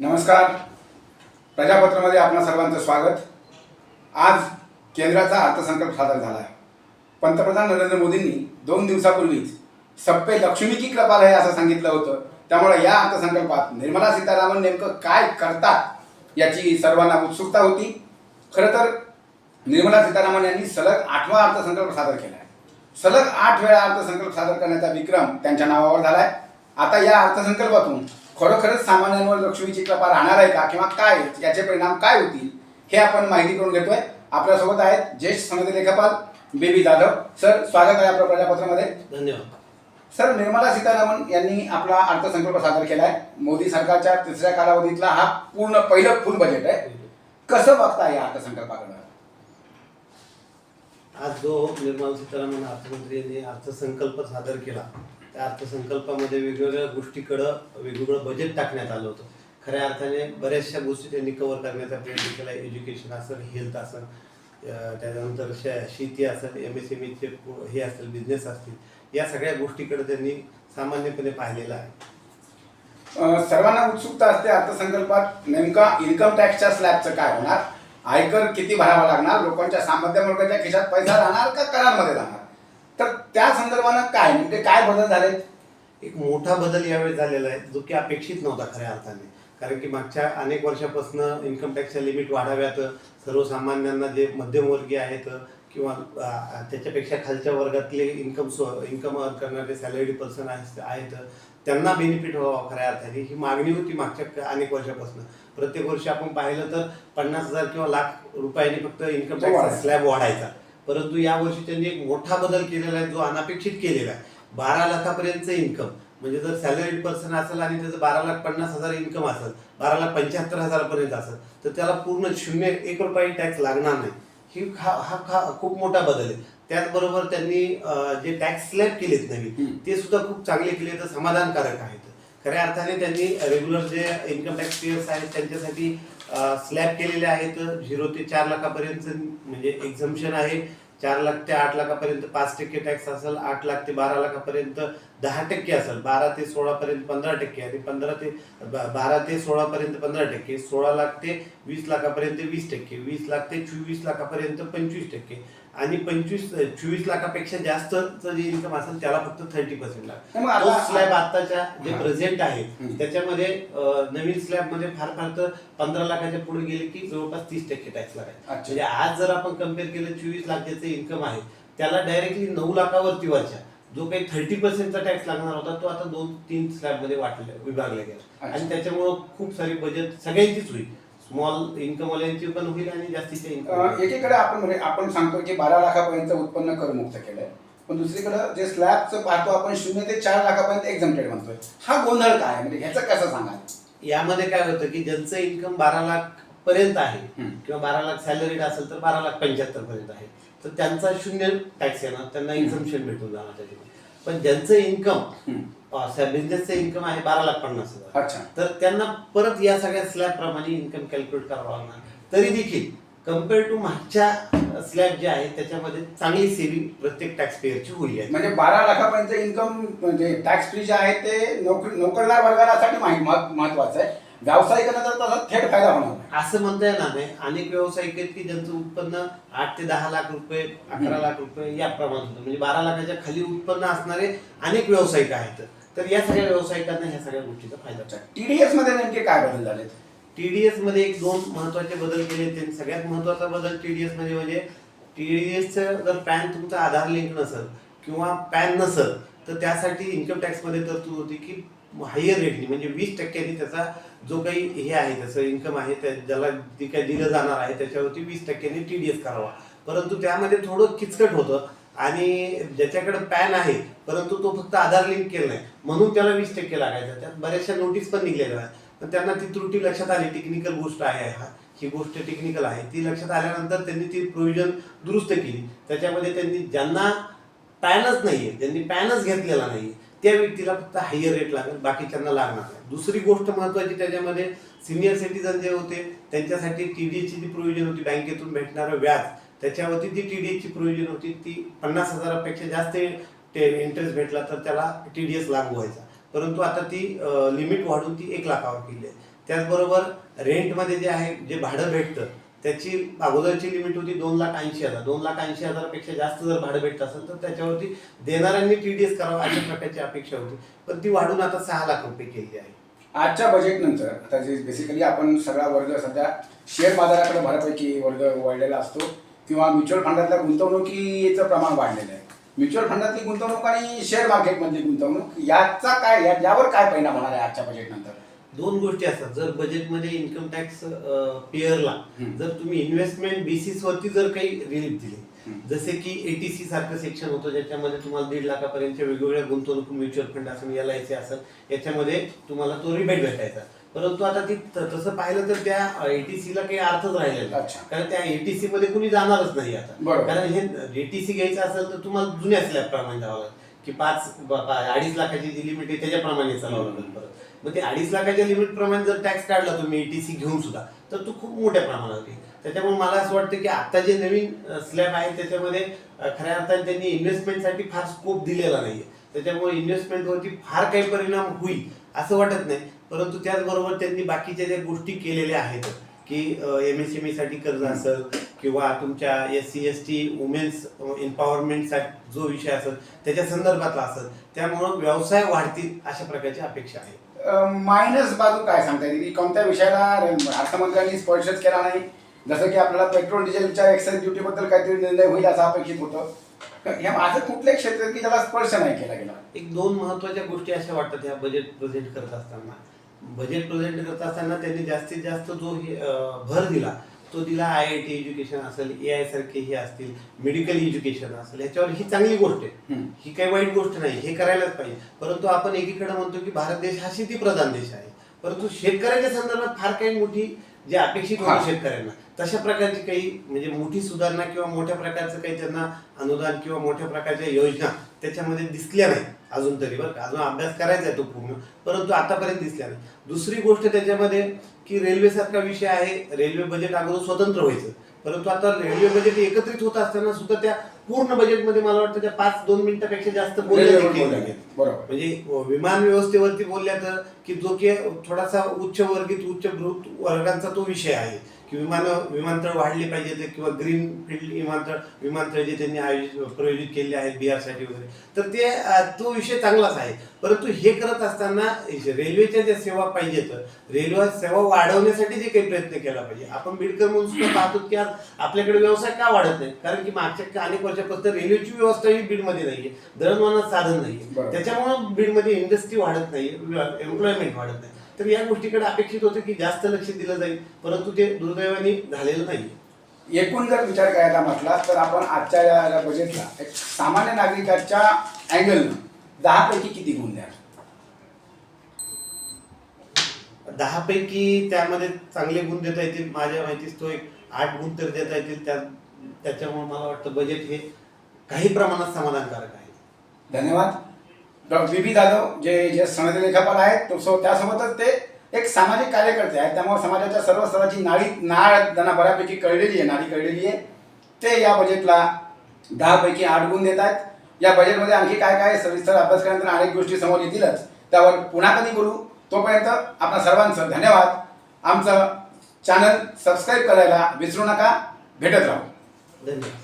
नमस्कार. प्रजापत्रामध्ये आपणा सर्वांचं स्वागत. आज केंद्राचा अर्थसंकल्प सादर झाला आहे पंतप्रधान नरेंद्र मोदींनी दोन दिवसापूर्वीच सप्पे लक्ष्मी की कृपाल आहे असं सांगितलं होतं. त्यामुळे या अर्थसंकल्पात निर्मला सीतारामन नेमकं काय करतात याची सर्वांना उत्सुकता होती. खरं तर निर्मला सीतारामन यांनी सलग आठवा अर्थसंकल्प सादर केला आहे सलग आठ वेळा अर्थसंकल्प सादर करण्याचा विक्रम त्यांच्या नावावर झाला आहे आता या अर्थसंकल्पातून खरोखरच सामान्यांवर लक्ष्मीची कृपा राहणार आहे का? किंवा काय? याचे परिणाम काय होतील? हे आपण माहिती करून घेतोय. आपल्यासोबत आहेत ज्येष्ठ समिती लेखापाल बेबी जाधव. सर स्वागत आहे आपल्या प्रजापत्रामध्ये. धन्यवाद. सर निर्मला सीतारामन यांनी आपला अर्थसंकल्प सादर केलाय. मोदी सरकारच्या तिसऱ्या कालावधीतला हा पूर्ण पहिलं फुल बजेट आहे. कसं बघता या अर्थसंकल्पाकडे? आज जो निर्मला सीतारामन अर्थमंत्री यांनी अर्थसंकल्प सादर केला त्या अर्थसंकल्पामध्ये वेगवेगळ्या गोष्टीकडं वेगवेगळं बजेट टाकण्यात आलं होतं. खऱ्या अर्थाने बऱ्याचशा गोष्टी त्यांनी कव्हर करण्याचा प्रयत्न केला. एज्युकेशन असेल हेल्थ असेल त्याच्यानंतर त्यानंतर शे शेती असेल एम एस एम ईचे हे असेल बिझनेस असतील या सगळ्या गोष्टीकडे त्यांनी सामान्यपणे पाहिलेलं आहे. सर्वांना उत्सुकता असते अर्थसंकल्पात नेमका इन्कम टॅक्सच्या स्लॅबचं काय होणार? आयकर किती भरावा लागणार? लोकांच्या सामान्य वर्गाच्या खिशात पैसा राहणार का करांमध्ये जाणार त्या संदर्भानं काय? नेमके काय बदल झाले एक मोठा बदल यावेळी झालेला आहे जो की अपेक्षित नव्हता खऱ्या अर्थाने. कारण की मागच्या अनेक वर्षापासून इन्कम टॅक्सच्या लिमिट वाढाव्यात सर्वसामान्यांना जे मध्यमवर्गीय आहेत किंवा त्याच्यापेक्षा खालच्या वर्गातले इन्कम सो इन्कम अर्न करणारे सॅलरी पर्सन आहेत त्यांना बेनिफिट व्हावा खऱ्या अर्थाने. ही मागणी होती मागच्या अनेक वर्षापासून. प्रत्येक वर्षी आपण पाहिलं तर पन्नास हजार किंवा लाख रुपयांनी फक्त इन्कम. टॅक्स स्लॅब वाढायचा. परंतु यावर्षी त्यांनी एक मोठा बदल केलेला आहे जो अनपेक्षित केलेला आहे. बारा लाखापर्यंतचं इन्कम म्हणजे जर सॅलरीड पर्सन असेल आणि त्याचं बारा लाख पन्नास हजार इन्कम असेल बारा लाख पंच्याहत्तर हजारापर्यंत असेल तर त्याला पूर्ण शून्य एक रुपये टॅक्स लागणार नाही. ही हा हा हा खूप मोठा बदल आहे. त्याचबरोबर त्यांनी जे टॅक्स स्लॅब केलेत नवीन. ते सुद्धा खूप चांगले केले तर समाधानकारक आहेत. खऱ्या अर्थाने त्यांनी रेग्युलर जे इन्कम टॅक्स पेयर्स आहेत त्यांच्यासाठी स्लॅब केलेले आहेत. झिरो ते चार लाखापर्यंत म्हणजे एक्झम्पन आहे. चार लाख ते आठ लाखापर्यंत पाच टक्के टॅक्स असेल आठ लाख ते बारा लाखापर्यंत दहा टक्के असेल. बारा ते सोळा पर्यंत पंधरा टक्के आणि पंधरा ते बारा ते सोळा पर्यंत पंधरा टक्के. सोळा लाख ते वीस लाखापर्यंत वीस टक्के. वीस लाख ते चोवीस लाखापर्यंत पंचवीस टक्के. आणि पंचवीस चोवीस लाखापेक्षा जास्तचं जे इन्कम असेल त्याला फक्त थर्टी पर्सेंट आता- स्लॅब आताच्या जे. प्रेझेंट आहे. त्याच्यामध्ये नवीन स्लॅबमध्ये फार फार तर पंधरा लाखाच्या पुढे गेले की जवळपास तीस टक्के टॅक्स लागायचा अच्छा. म्हणजे आज जर आपण कंपेअर केलं चोवीस लाख ज्याचं इन्कम आहे त्याला डायरेक्टली नऊ लाखावरती वरच्या जो काही थर्टी पर्सेंटचा टॅक्स लागणार होता तो आता दोन तीन स्लॅबमध्ये वाटले विभागला गेला. आणि त्याच्यामुळं खूप सारी बजेट सगळ्यांचीच होईल स्मॉल इन्कम वाल्यांची पण होईल आणि जास्तीच्या अ, इन्कम एकीकडे आपण म्हणजे आपण सांगतो की बारा लाखापर्यंत उत्पन्न करमुक्त केलंय. पण दुसरीकडे जे स्लॅबचं पाहतो आपण शून्य ते चार लाखापर्यंत एक्झम्प्टेड म्हणतोय. हा गोंधळ काय म्हणजे ह्याचं कसं सांगाल? यामध्ये काय होतं की ज्यांचं इन्कम बारा लाख पर्यंत आहे. किंवा बारा लाख सॅलरीड असेल तर बारा लाख पंच्याहत्तर पर्यंत आहे. तर त्यांचा शून्य टॅक्स येणार त्यांना एक्झम्पशन भेटून जाणार त्याच्यामध्ये. पण ज्यांचं इन्कम. बिझनेसचं इन्कम आहे बारा लाख पन्नास हजार अच्छा तर त्यांना परत या सगळ्या स्लॅब प्रमाणे इन्कम कॅल्क्युलेट करावं लागणार तरी देखील कंपेअर टू मागच्या स्लॅब जे आहे त्याच्यामध्ये चांगली सेविंग प्रत्येक टॅक्स पेअरची होईल. म्हणजे बारा लाखापर्यंत इन्कम म्हणजे टॅक्स फ्री जे आहे ते नोकरी नोकरदार वर्गासाठी माहीत महत्- महत्वाचं आहे व्यावसायिकांना तर तसा थेट फायदा होणार. असं म्हणता येणार नाही. अनेक व्यावसायिक आहेत की ज्यांचं उत्पन्न आठ ते दहा लाख रुपये अकरा. लाख रुपये या प्रमाणात होतं. म्हणजे बारा लाखाच्या खाली उत्पन्न असणारे अनेक व्यावसायिक आहेत. तर या सगळ्या व्यावसायिकांना ह्या सगळ्या गोष्टीचा फायदा टीडीएसमध्ये नेमके काय बदल झालेत? टीडीएसमध्ये एक दोन महत्त्वाचे बदल केले. त्यांनी सगळ्यात महत्त्वाचा बदल टीडीएसमध्ये म्हणजे टीडीएस जर पॅन तुमचा आधार लिंक नसेल किंवा पॅन नसेल तर त्यासाठी इन्कम टॅक्समध्ये तरतूद होती की हायर रेटनी म्हणजे वीस टक्क्यांनी त्याचा जो काही हे आहे त्याचं इन्कम आहे त्या ज्याला जे काही दिलं जाणार आहे त्याच्यावरती वीस टक्क्यांनी एस करावा. परंतु त्यामध्ये थोडं किचकट होतं आणि ज्याच्याकडे पॅन आहे परंतु तो फक्त आधार लिंक केला नाही. म्हणून त्याला वीस टक्के लागायचं. त्यात बऱ्याचशा नोटीस पण निघलेल्या आहेत. पण त्यांना ती त्रुटी लक्षात आली टेक्निकल गोष्ट आहे हा. ही गोष्ट टेक्निकल आहे. ती लक्षात आल्यानंतर त्यांनी ती प्रोव्हिजन दुरुस्त केली. त्याच्यामध्ये त्यांनी ज्यांना पॅनच नाही आहे ज्यांनी पॅनच घेतलेला आहे त्या व्यक्तीला फक्त हायर रेट लागेल बाकीच्यांना लागणार नाही. दुसरी गोष्ट महत्वाची त्याच्यामध्ये सिनियर सिटीजन जे होते त्यांच्यासाठी टी डी एची जी प्रोव्हिजन होती बँकेतून भेटणारं व्याज त्याच्यावरती जी टी डी एची प्रोव्हिजन होती ती पन्नास हजारापेक्षा जास्त इंटरेस्ट भेटला तर त्याला टी डी एस लागू व्हायचा परंतु आता ती लिमिट वाढून ती एक लाखावर केली आहे. त्याचबरोबर रेंटमध्ये जे आहे जे भाडं भेटतं त्याची अगोदरची लिमिट होती दोन लाख ऐंशी हजार. दोन लाख ऐंशी हजारापेक्षा जास्त जर भाडं भेटत असेल तर त्याच्यावरती देणाऱ्यांनी टी डी एस करावं अशा प्रकारची अपेक्षा होती. पण ती वाढून आता सहा लाख रुपये केली आहे. आजच्या बजेटनंतर आता जे बेसिकली आपण सगळा वर्ग सध्या शेअर बाजाराकडे बऱ्यापैकी वर्ग वळलेला असतो किंवा म्युच्युअल फंडातल्या गुंतवणुकीचं प्रमाण वाढलेलं आहे. म्युच्युअल फंडातली गुंतवणूक आणि शेअर मार्केटमधली गुंतवणूक याचा काय यावर काय परिणाम होणार आहे आजच्या बजेटनंतर दोन गोष्टी असतात जर बजेटमध्ये इन्कम टॅक्स पेअरला. जर तुम्ही इन्व्हेस्टमेंट बेसिस वरती जर काही रिलीफ दिले. जसे की एटीसी सारखं सेक्शन होतं ज्याच्यामध्ये तुम्हाला दीड लाखापर्यंतच्या वेगवेगळ्या गुंतवणूक म्युच्युअल फंड असेल एल आय सी असेल याच्यामध्ये तुम्हाला तो रिबेट भेटायचा परंतु आता ती तसं पाहिलं तर त्या एटीसी ला काही अर्थच राहिलेला. कारण त्या एटीसी मध्ये कुणी जाणारच नाही आता. कारण हे एटीसी घ्यायचं असेल तर तुम्हाला जुन्या स्लॅब प्रमाणे जावं लागेल की पाच अडीच लाखाची जी लिमिट आहे त्याच्याप्रमाणे चालावं लागेल परत मग ते अडीच लाखाच्या लिमिट प्रमाणे जर टॅक्स काढला तुम्ही एटीसी घेऊन सुद्धा तर तो खूप मोठ्या प्रमाणात येईल त्याच्यामुळे मला असं वाटतं की आता जे नवीन स्लॅब आहे त्याच्यामध्ये खऱ्या अर्थाने त्यांनी इन्व्हेस्टमेंटसाठी फार स्कोप दिलेला नाहीये. त्याच्यामुळे इन्व्हेस्टमेंटवरती फार काही परिणाम होईल असं वाटत नाही. परंतु त्याचबरोबर त्यांनी बाकीच्या ज्या गोष्टी केलेल्या आहेत की एम एस एम ईसाठी कर्ज असेल किंवा तुमच्या S C S T women's एम्पॉवरमेंटसाठी जो विषय असेल त्याच्या संदर्भातला असेल त्यामुळं व्यवसाय वाढतील अशा प्रकारची अपेक्षा आहे. मायनस बाजू काय सांगता येईल की कोणत्या विषयाला अर्थमंत्र्यांनी स्पर्शच केला नाही? जसं की आपल्याला पेट्रोल डिझेलच्या एक्साईज ड्युटीबद्दल काहीतरी निर्णय होईल असं अपेक्षित होतं. ह्या माझं कुठल्याही क्षेत्र की त्याला स्पर्श नाही केला गेला? एक दोन महत्त्वाच्या गोष्टी अशा वाटतात ह्या बजेट प्रेझेंट करत असताना. बजेट प्रेझेंट करत असताना त्यांनी जास्तीत जास्त जो भर दिला तो दिला आय आय टी एज्युकेशन असेल ए आय सारखे हे असतील मेडिकल एज्युकेशन असेल ह्याच्यावर ही चांगली गोष्ट आहे. ही काही वाईट गोष्ट नाही हे करायलाच पाहिजे परंतु आपण एकीकडे म्हणतो की भारत देश हा शेतीप्रधान देश आहे परंतु शेतकऱ्याच्या संदर्भात फार काही मोठी जी अपेक्षित. होती शेतकऱ्यांना तशा प्रकारची काही म्हणजे मोठी सुधारणा किंवा मोठ्या प्रकारचं काही त्यांना अनुदान किंवा मोठ्या प्रकारच्या योजना त्याच्यामध्ये दिसल्या नाही अजून तरी बरं का. अजून अभ्यास करायचा आहे तो पूर्ण परंतु आतापर्यंत दिसल्या नाही. दुसरी गोष्ट त्याच्यामध्ये की रेल्वेसारखा विषय आहे रेल्वे बजेट अगोदर स्वतंत्र व्हायचं. परंतु आता रेल्वे बजेट एकत्रित होत असताना सुद्धा त्या पूर्ण बजेटमध्ये मला वाटतं त्या पाच दोन मिनिटापेक्षा जास्त बोलल्या देखील नाहीत. बरोबर. म्हणजे विमान व्यवस्थेवरती बोलल्या तर की जो की थोडासा उच्च वर्गीत उच्च भृत वर्गांचा तो विषय आहे की विमान विमानतळ वाढले पाहिजे किंवा ग्रीन फील्ड विमानतळ विमानतळ जे त्यांनी आयोजित प्रयोजित केले आहेत बिहारसाठी वगैरे तर ते अं, तो विषय चांगलाच आहे. परंतु हे करत असताना रेल्वेच्या ज्या सेवा पाहिजेत रेल्वे सेवा वाढवण्यासाठी जे काही प्रयत्न केला पाहिजे. आपण बीडकर म्हणून सुद्धा पाहतो की आज आपल्याकडे व्यवसाय का वाढत नाही? कारण की मागच्या अनेक वर्षापासून रेल्वेची व्यवस्था ही बीडमध्ये नाहीये. दळणवळणाचं साधन नाहीये. त्याच्यामुळे बीडमध्ये इंडस्ट्री वाढत नाही एम्प्लॉयमेंट वाढत नाही. तर या गोष्टीकडे अपेक्षित होतं की जास्त लक्ष दिलं जाईल परंतु ते दुर्दैवाने झालेलं नाही एकूण जर विचार करायला म्हटला तर आपण आजच्या या बजेटला एक सामान्य नागरिकाच्या अँगलनं दहा पैकी किती गुण द्या दहा पैकी त्यामध्ये चांगले गुण देता येतील माझ्या माहितीस तो एक आठ गुण तर देता येतील त्या त्याच्यामुळे मला वाटतं बजेट हे काही प्रमाणात समाधानकारक आहे. धन्यवाद. डॉक्टर बी बी जाधव जे जे सनदी लेखापाल आहेत तो सो त्यासोबतच ते एक सामाजिक कार्यकर्ते आहेत. त्यामुळे समाजाच्या सर्व स्तराची नाळी नाळ त्यांना बऱ्यापैकी कळलेली आहे नाळी कळलेली आहे. ते या बजेटला दहापैकी आठ गुण देत आहेत. या बजेटमध्ये आणखी काय काय सविस्तर अभ्यास केल्यानंतर अनेक गोष्टी समोर येतीलच. त्यावर पुन्हा कधी बोलू? तोपर्यंत आपणा सर्वांचं धन्यवाद. आमचं चॅनल सबस्क्राईब करायला विसरू नका. भेटत राहू. धन्यवाद